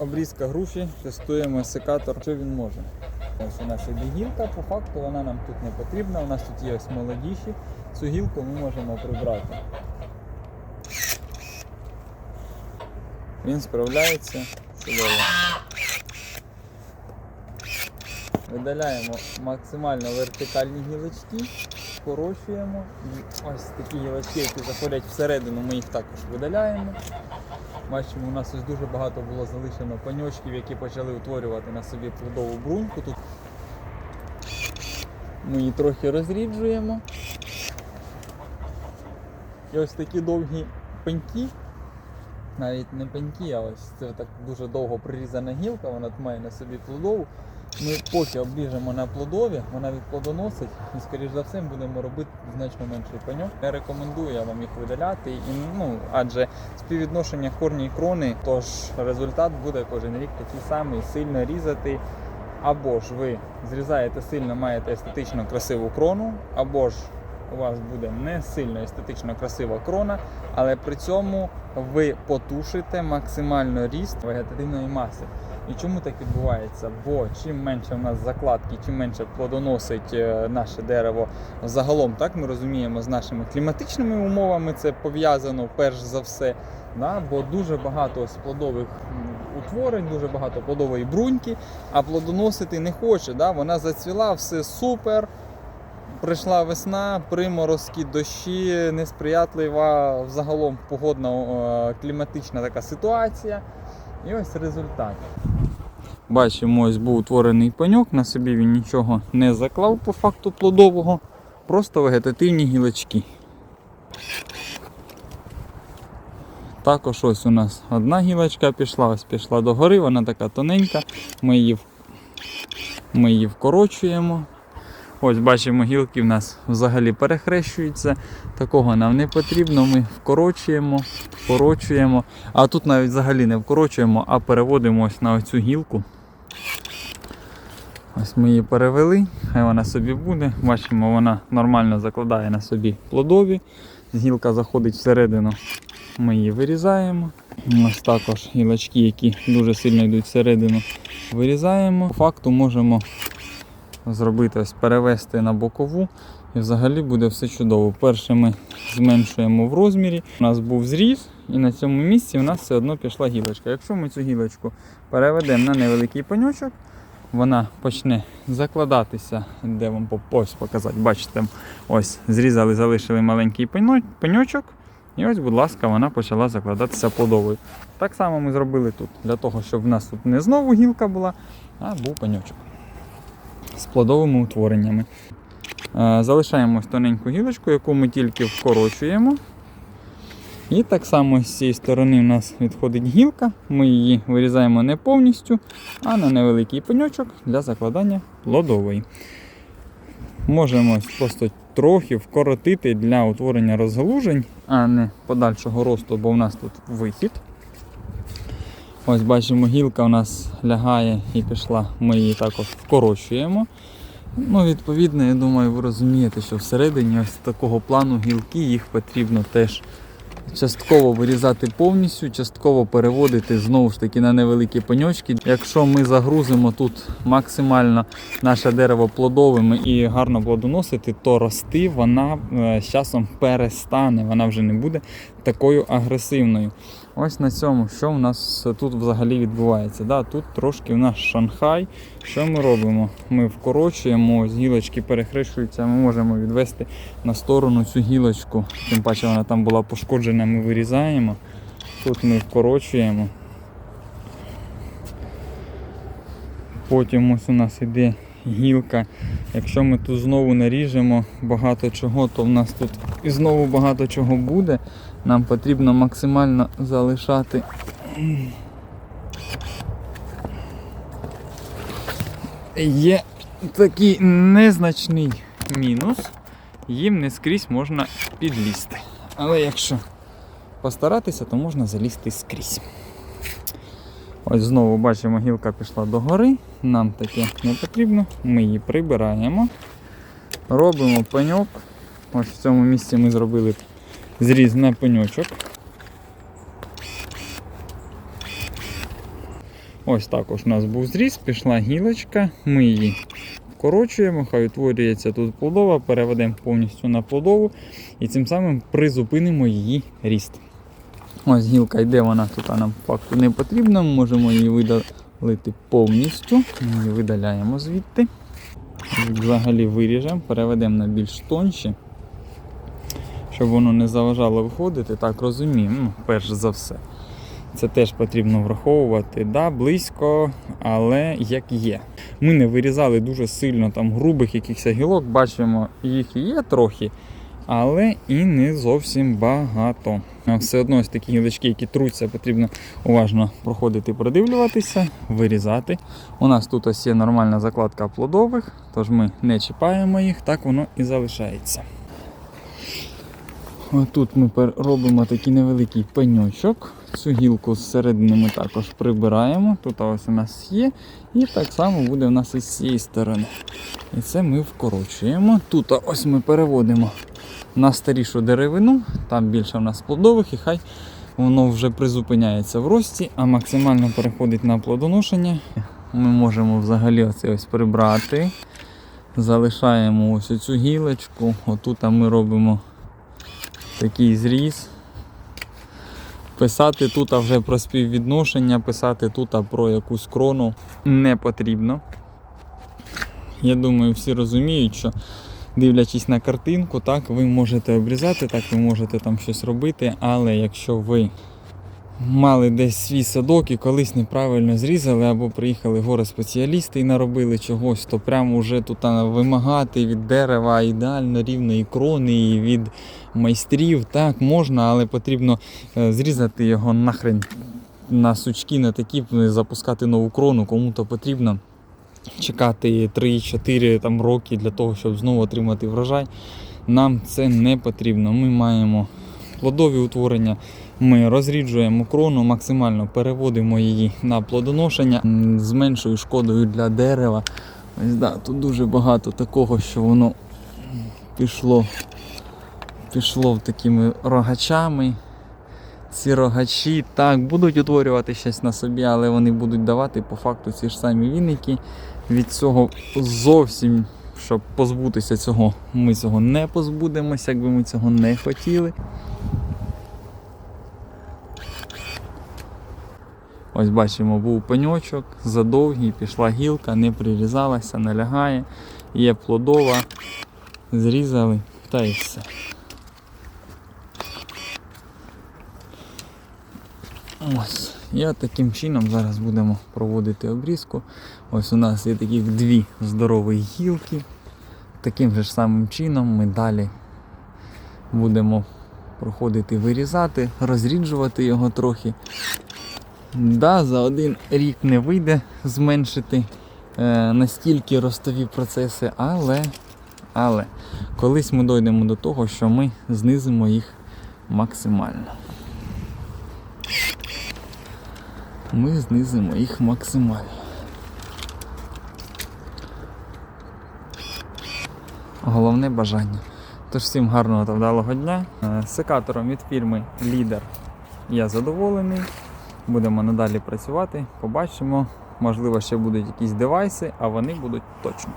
обрізка груші, тестуємо секатор, що він може. Ось нас іде по факту вона нам тут не потрібна. У нас тут є ось молодіші. Цю гілку ми можемо прибрати. Він справляється чудово. Видаляємо максимально вертикальні гілочки, скорочуємо. Ось такі гілочки, які заходять всередину, ми їх також видаляємо. Бачимо, у нас ось дуже багато було залишено паньочків, які почали утворювати на собі плодову бруньку. Тут ми її трохи розріджуємо. І ось такі довгі пеньки, навіть не пеньки, а ось це так дуже довго прирізана гілка, вона має на собі плодову. Ми поки обріжемо на плодові, вона відплодоносить і, скоріш за все, будемо робити значно менший пеньок. Не рекомендую я вам їх видаляти, і, ну, адже співвідношення корні і крони, тож результат буде кожен рік такий самий, сильно різати. Або ж ви зрізаєте сильно, маєте естетично красиву крону, або ж у вас буде не сильно естетично красива крона, але при цьому ви потушите максимально ріст вегетативної маси. І чому так відбувається? Бо чим менше в нас закладки, чим менше плодоносить е, наше дерево загалом, так ми розуміємо, з нашими кліматичними умовами це пов'язано перш за все. Да? Бо дуже багато ось плодових утворень, дуже багато плодової бруньки, а плодоносити не хоче. Да? Вона зацвіла, все супер. Прийшла весна, приморозки, дощі, несприятлива загалом погодна кліматична така ситуація. І ось результат. Бачимо, ось був утворений пеньок, на собі він нічого не заклав по факту плодового, просто вегетативні гілочки. Також ось у нас одна гілочка пішла, ось пішла догори, вона така тоненька, ми її, ми її вкорочуємо. Ось бачимо, гілки в нас взагалі перехрещуються. Такого нам не потрібно. Ми вкорочуємо, вкорочуємо. А тут навіть взагалі не вкорочуємо, а переводимо ось на оцю гілку. Ось ми її перевели, хай вона собі буде. Бачимо, вона нормально закладає на собі плодові. Гілка заходить всередину, ми її вирізаємо. Ось також гілочки, які дуже сильно йдуть всередину, вирізаємо. Факту можемо зробити ось перевести на бокову. І взагалі буде все чудово. Перше ми зменшуємо в розмірі. У нас був зріз, і на цьому місці у нас все одно пішла гілочка. Якщо ми цю гілочку переведемо на невеликий пеньочок, вона почне закладатися, де вам ось показати. Бачите, ось зрізали, залишили маленький пеньо- пеньочок. І ось, будь ласка, вона почала закладатися плодовою. Так само ми зробили тут, для того, щоб в нас тут не знову гілка була, а був пеньочок з плодовими утвореннями. Е, Залишаємо тоненьку гілочку, яку ми тільки вкорочуємо. І так само з цієї сторони у нас відходить гілка. Ми її вирізаємо не повністю, а на невеликий пеньочок для закладання плодової. Можемо просто трохи вкоротити для утворення розгалужень, а не подальшого росту, бо в нас тут вихід. Ось бачимо, гілка у нас лягає і пішла. Ми її також вкорочуємо. Ну, відповідно, я думаю, ви розумієте, що всередині ось такого плану гілки їх потрібно теж частково вирізати повністю, частково переводити знову ж таки на невеликі пеньочки. Якщо ми загрузимо тут максимально наше дерево плодовими і гарно плодоносити, то рости вона е, з часом перестане, вона вже не буде такою агресивною. Ось на цьому, що в нас тут взагалі відбувається. Да, тут трошки в нас Шанхай. Що ми робимо? Ми вкорочуємо, гілочки перехрещуються, ми можемо відвести на сторону цю гілочку. Тим паче вона там була пошкоджена, ми вирізаємо. Тут ми вкорочуємо. Потім ось у нас іде гілка. Якщо ми тут знову наріжемо багато чого, то в нас тут і знову багато чого буде. Нам потрібно максимально залишати. Є такий незначний мінус. Їм не скрізь можна підлізти. Але якщо постаратися, то можна залізти скрізь. Ось знову бачимо, гілка пішла догори. Нам таке не потрібно. Ми її прибираємо. Робимо пеньок. Ось в цьому місці ми зробили зріз на пеньочок. Ось також у нас був зріз, пішла гілочка, ми її вкорочуємо, хай утворюється тут плодова, переведемо повністю на плодову і цим самим призупинимо її ріст. Ось гілка йде, вона тут нам факту не потрібна, можемо її видалити повністю. Її видаляємо звідти. Взагалі виріжемо, переведемо на більш тонші, щоб воно не заважало виходити. Так розуміємо, ну, перш за все. Це теж потрібно враховувати. Да, близько, але як є. Ми не вирізали дуже сильно там грубих якихось гілок, бачимо, їх є трохи, але і не зовсім багато. Все одно ось такі гілочки, які труться, потрібно уважно проходити, продивлюватися, вирізати. У нас тут ось є нормальна закладка плодових, тож ми не чіпаємо їх, так воно і залишається. Отут ми робимо такий невеликий пеньочок. Цю гілку зсередини ми також прибираємо. Тут ось у нас є. І так само буде у нас і з цієї сторони. І це ми вкорочуємо. Тут ось ми переводимо на старішу деревину, там більше у нас плодових, і хай воно вже призупиняється в рості, а максимально переходить на плодоношення. Ми можемо взагалі оце ось прибрати. Залишаємо ось цю гілочку. Отут ми робимо такий зріз. Писати тут вже про співвідношення, писати тут про якусь крону не потрібно. Я думаю, всі розуміють, що дивлячись на картинку, так, ви можете обрізати, так, ви можете там щось робити, але якщо ви мали десь свій садок і колись неправильно зрізали, або приїхали горе спеціалісти і наробили чогось, то прямо вже тут вимагати від дерева ідеально рівної крони і від майстрів, так, можна, але потрібно е, зрізати його нахрен на сучки, на такі, запускати нову крону, кому-то потрібно чекати 3-4 там, роки для того, щоб знову отримати врожай. Нам це не потрібно. Ми маємо плодові утворення, ми розріджуємо крону, максимально переводимо її на плодоношення з меншою шкодою для дерева. Ось, да, тут дуже багато такого, що воно пішло, пішло такими рогачами. Ці рогачі так будуть утворювати щось на собі, але вони будуть давати по факту ці ж самі віники. Від цього зовсім, щоб позбутися цього, ми цього не позбудемося, якби ми цього не хотіли. Ось бачимо, був пеньочок, задовгий, пішла гілка, не прирізалася, не лягає, є плодова, зрізали та і все. Ось. От таким чином зараз будемо проводити обрізку. Ось у нас є таких дві здорові гілки. Таким же ж самим чином ми далі будемо проходити вирізати, розріджувати його трохи. Да, за один рік не вийде зменшити е, настільки ростові процеси, але, але колись ми дійдемо до того, що ми знизимо їх максимально. Ми знизимо їх максимально. Головне бажання. Тож всім гарного та вдалого дня. Е, Секатором від фірми Лідер я задоволений. Будемо надалі працювати, побачимо. Можливо, ще будуть якісь девайси, а вони будуть точно.